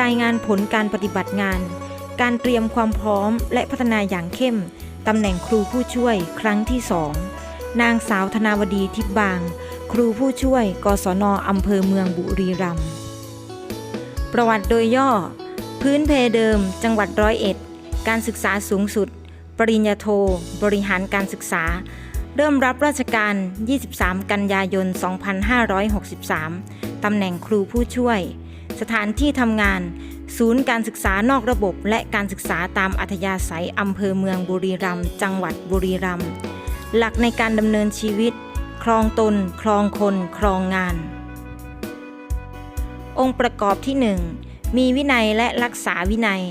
รายงานผลการปฏิบัติงาน การเตรียมความพร้อมและพัฒนาอย่างเข้ม ตำแหน่งครูผู้ช่วยครั้งที่สองนางสาวธนาวดีทิพย์บาง ครูผู้ช่วย กศนอำเภอเมืองบุรีรัมย์ประวัติโดยย่อ พื้นเพเดิม จังหวัดร้อยเอ็ด การศึกษาสูงสุด ปริญญาโท บริหารการศึกษา เริ่มรับราชการ 23 กันยายน 2563 ตำแหน่งครูผู้ช่วย สถานที่ทำงาน ศูนย์การศึกษานอกระบบ และการศึกษาตามอัธยาศัยอำเภอเมืองบุรีรัมย์จังหวัดบุรีรัมย์หลักในการดำเนินชีวิต ครองตน ครองคน ครองงาน องค์ประกอบที่ 1 มีวินัยและรักษาวินัย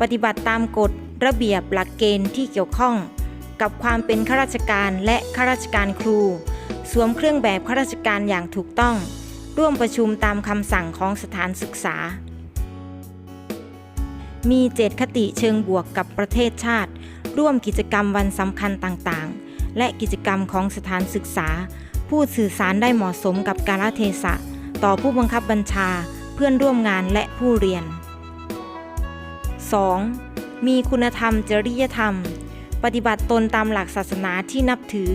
ปฏิบัติตามกฎระเบียบหลักเกณฑ์ที่เกี่ยวข้อง กับความเป็นข้าราชการและข้าราชการครู สวมเครื่องแบบข้าราชการอย่างถูกต้อง ร่วมประชุมตามคำสั่งของสถานศึกษา มีเจตคติเชิงบวกกับประเทศชาติ ร่วมกิจกรรมวันสำคัญต่างๆ และกิจกรรมของสถานศึกษาพูดสื่อสารได้เหมาะสมกับกาลเทศะ ต่อผู้บังคับบัญชาเพื่อนร่วมงานและผู้เรียน 2. มีคุณธรรมจริยธรรม ปฏิบัติตนตามหลักศาสนาที่นับถือ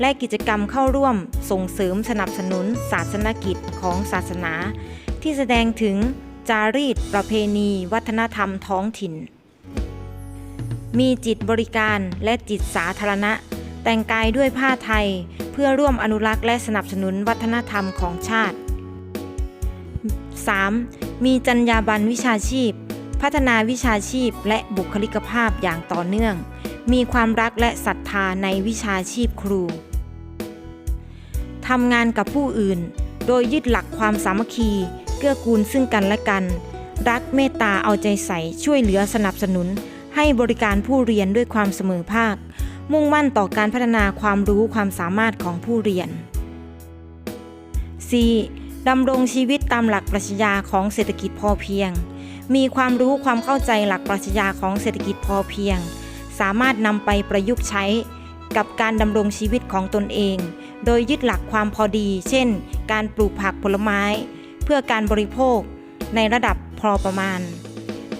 และกิจกรรมเข้าร่วมส่งเสริมสนับสนุนศาสนกิจของศาสนา ที่แสดงถึงจารีตประเพณี วัฒนธรรมท้องถิ่น มีจิตบริการและจิตสาธารณะ แต่งกายด้วยผ้าไทย เพื่อร่วมอนุรักษ์และสนับสนุนวัฒนธรรมของชาติ 3. มีจรรยาบรรณวิชาชีพ พัฒนาวิชาชีพและบุคลิกภาพอย่างต่อเนื่อง มีความรักและศรัทธาในวิชาชีพครู ทำงานกับผู้อื่น โดยยึดหลักความสามัคคี เกื้อกูลซึ่งกันและกัน รักเมตตาเอาใจใส่ช่วยเหลือสนับสนุน ให้บริการผู้เรียนด้วยความเสมอภาค มุ่งมั่นต่อการพัฒนาความรู้ความสามารถของผู้เรียน 4. ดำรงชีวิตตามหลักปรัชญาของเศรษฐกิจพอเพียง มีความรู้ความเข้าใจหลักปรัชญาของเศรษฐกิจพอเพียง สามารถนำไปประยุกต์ใช้ กับการดำรงชีวิตของตนเอง โดยยึดหลักความพอดี เช่น การปลูกผักผลไม้ เพื่อการบริโภค ในระดับพอประมาณ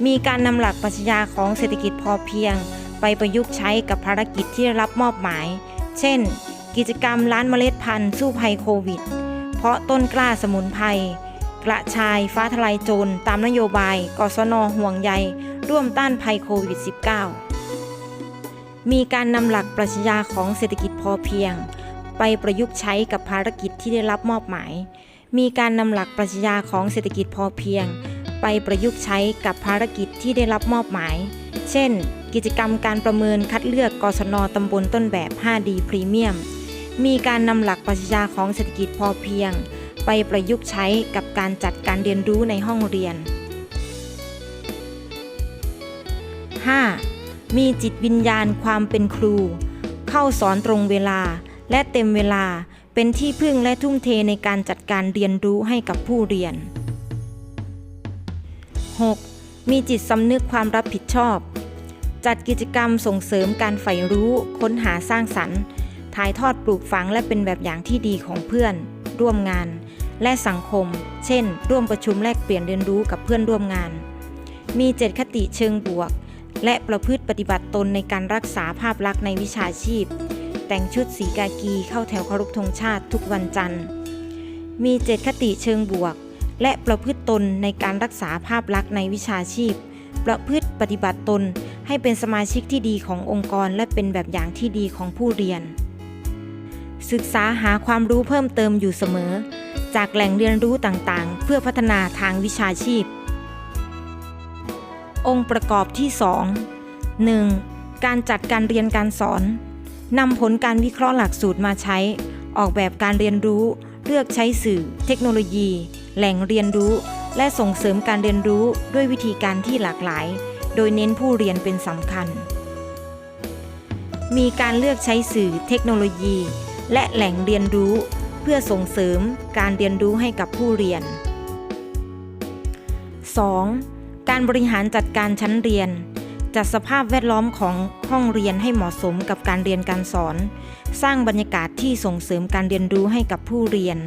มีการนำหลักปรัชญาของเศรษฐกิจพอเพียง ไปประยุกต์ใช้กับภารกิจที่ได้รับมอบหมาย เช่น กิจกรรมร้านเมล็ดพันธุ์สู้ภัยโควิด เพราะต้นกล้าสมุนไพรกระชายฟ้าทลายโจรตามนโยบายกศนห่วงใย ร่วมต้านภัยโควิด -19 มีการนำหลักปรัชญาของเศรษฐกิจพอเพียง ไปประยุกต์ใช้กับภารกิจที่ได้รับมอบหมาย มีการนำหลักปรัชญาของเศรษฐกิจพอเพียง ไปประยุกต์ใช้กับภารกิจที่ได้รับมอบหมาย เช่น กิจกรรมการประเมินคัดเลือกกศนตำบลต้นแบบ 5D พรีเมียม มีการนำหลักปรัชญาของเศรษฐกิจพอเพียง ไปประยุกต์ใช้กับการจัดการเรียนรู้ในห้องเรียน มีจิตวิญญาณความเป็นครู เข้าสอนตรงเวลาและเต็มเวลาเป็นที่พึ่งและทุ่มเทในการจัดการเรียนรู้ให้กับผู้เรียน 6. มีจิตสำนึกความรับผิดชอบ จัดกิจกรรมส่งเสริมการใฝ่รู้ค้นหาสร้างสรรค์ถ่ายทอดปลูกฝังและเป็นแบบอย่างที่ดีของเพื่อน ร่วมงาน และสังคม เช่น ร่วมประชุมแลกเปลี่ยนเรียนรู้กับเพื่อนร่วมงาน มีเจตคติเชิงบวก และประพฤติปฏิบัติตนในการรักษาภาพลักษณ์ในวิชาชีพ แต่งชุดสีกากีเข้าแถวเคารพธงชาติทุกวันจันทร์ มีเจตคติเชิงบวก และประพฤติตนในการรักษาภาพลักษณ์ในวิชาชีพ ประพฤติปฏิบัติตนให้เป็นสมาชิกที่ดีขององค์กรและเป็นแบบอย่างที่ดีของผู้เรียน ศึกษาหาความรู้เพิ่มเติมอยู่เสมอ จากแหล่งเรียนรู้ต่างๆ เพื่อพัฒนาทางวิชาชีพ องค์ประกอบที่2 1. การจัดการเรียนการสอนนำผลการวิเคราะห์หลักสูตรมาใช้ ออกแบบการเรียนรู้ เลือกใช้สื่อ เทคโนโลยี แหล่งเรียนรู้ และส่งเสริมการเรียนรู้ด้วยวิธีการที่หลากหลาย โดยเน้นผู้เรียนเป็นสำคัญ มีการเลือกใช้สื่อ เทคโนโลยี และแหล่งเรียนรู้ เพื่อส่งเสริมการเรียนรู้ให้กับผู้เรียน 2. การบริหารจัดการชั้นเรียน จัดสภาพแวดล้อมของห้องเรียนให้เหมาะสมกับการเรียนการสอน สร้างบรรยากาศที่ส่งเสริมการเรียนรู้ให้กับผู้เรียน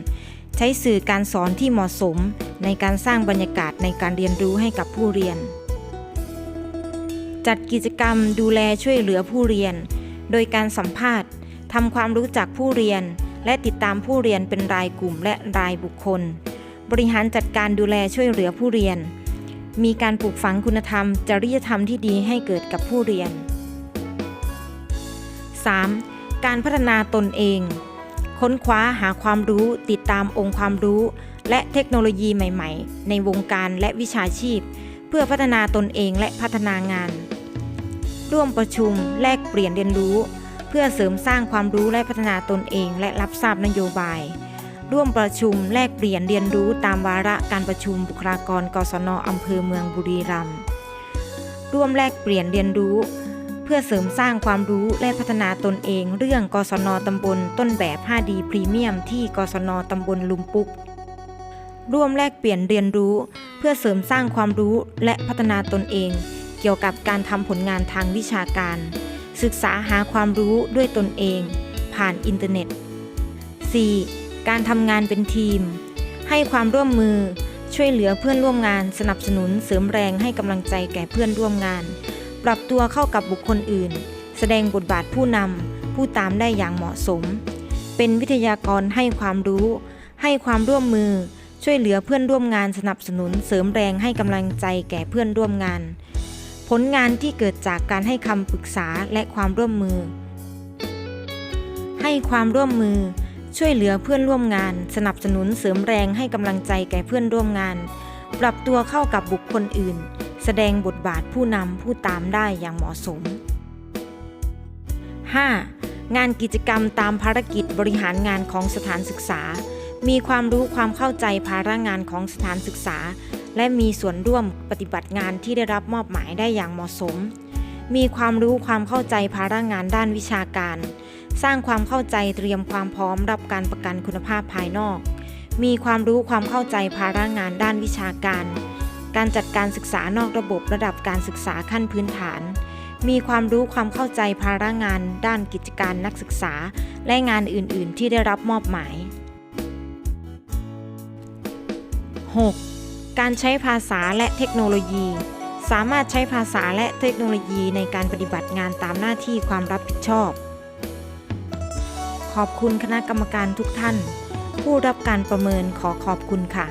ใช้สื่อการสอนที่เหมาะสม ในการสร้างบรรยากาศในการเรียนรู้ให้กับผู้เรียน จัดกิจกรรมดูแลช่วยเหลือผู้เรียน โดยการสัมภาษณ์ทำความรู้จักผู้เรียน และติดตามผู้เรียนเป็นรายกลุ่มและรายบุคคล บริหารจัดการดูแลช่วยเหลือผู้เรียน มีการปลูกฝังคุณธรรม จริยธรรมที่ดีให้เกิดกับผู้เรียน 3. การพัฒนาตนเอง ค้นคว้าหาความรู้ติดตามองค์ความรู้ และเทคโนโลยีใหม่ ๆ ในวงการและวิชาชีพ เพื่อพัฒนาตนเองและพัฒนางาน ร่วมประชุมแลกเปลี่ยนเรียนรู้ เพื่อเสริมสร้างความรู้และพัฒนาตนเองและรับทราบนโยบาย ร่วมประชุมแลกเปลี่ยนเรียนรู้ตามวาระการประชุมบุคลากรกศนอำเภอเมืองบุรีรัมย์ร่วมแลกเปลี่ยนเรียนรู้ เพื่อเสริมสร้างความรู้และพัฒนาตนเอง เรื่องกศนตำบลต้นแบบ 5D พรีเมียมที่กศนตำบลลุมปุก ร่วมแลกเปลี่ยนเรียนรู้ เพื่อเสริมสร้างความรู้และพัฒนาตนเอง เกี่ยวกับการทำผลงานทางวิชาการ ศึกษาหาความรู้ด้วยตนเอง ผ่านอินเทอร์เน็ต 4. การทำงานเป็นทีม ให้ความร่วมมือ ช่วยเหลือเพื่อนร่วมงาน สนับสนุนเสริมแรงให้กำลังใจแก่เพื่อนร่วมงาน ปรับตัวเข้ากับบุคคลอื่น แสดงบทบาทผู้นำผู้ตามได้อย่างเหมาะสม เป็นวิทยากรให้ความรู้ ให้ความร่วมมือ ช่วยเหลือเพื่อนร่วมงานสนับสนุนเสริมแรงให้กำลังใจแก่เพื่อนร่วมงาน ผลงานที่เกิดจากการให้คำปรึกษาและความร่วมมือ ให้ความร่วมมือ ช่วยเหลือเพื่อนร่วมงาน สนับสนุนเสริมแรงให้กำลังใจแก่เพื่อนร่วมงาน ปรับตัวเข้ากับบุคคลอื่น แสดงบทบาทผู้นำผู้ตามได้อย่างเหมาะสม 5. งานกิจกรรมตามภารกิจบริหารงานของสถานศึกษา มีความรู้ความเข้าใจภาระงานของสถานศึกษา และมีส่วนร่วมปฏิบัติงานที่ได้รับมอบหมายได้อย่างเหมาะสม มีความรู้ความเข้าใจภาระงานด้านวิชาการ สร้างความเข้าใจเตรียมความพร้อมรับการประกันคุณภาพภายนอก มีความรู้ความเข้าใจภาระงานด้านวิชาการ การจัดการศึกษานอกระบบระดับการศึกษาขั้นพื้นฐาน มีความรู้ความเข้าใจภาระงาน ด้านกิจการนักศึกษา และงานอื่น ๆ ที่ได้รับมอบหมาย 6. การใช้ภาษาและเทคโนโลยี สามารถใช้ภาษาและเทคโนโลยีในการปฏิบัติงานตามหน้าที่ความรับผิดชอบ ขอบคุณคณะกรรมการทุกท่าน ผู้รับการประเมินขอขอบคุณค่ะ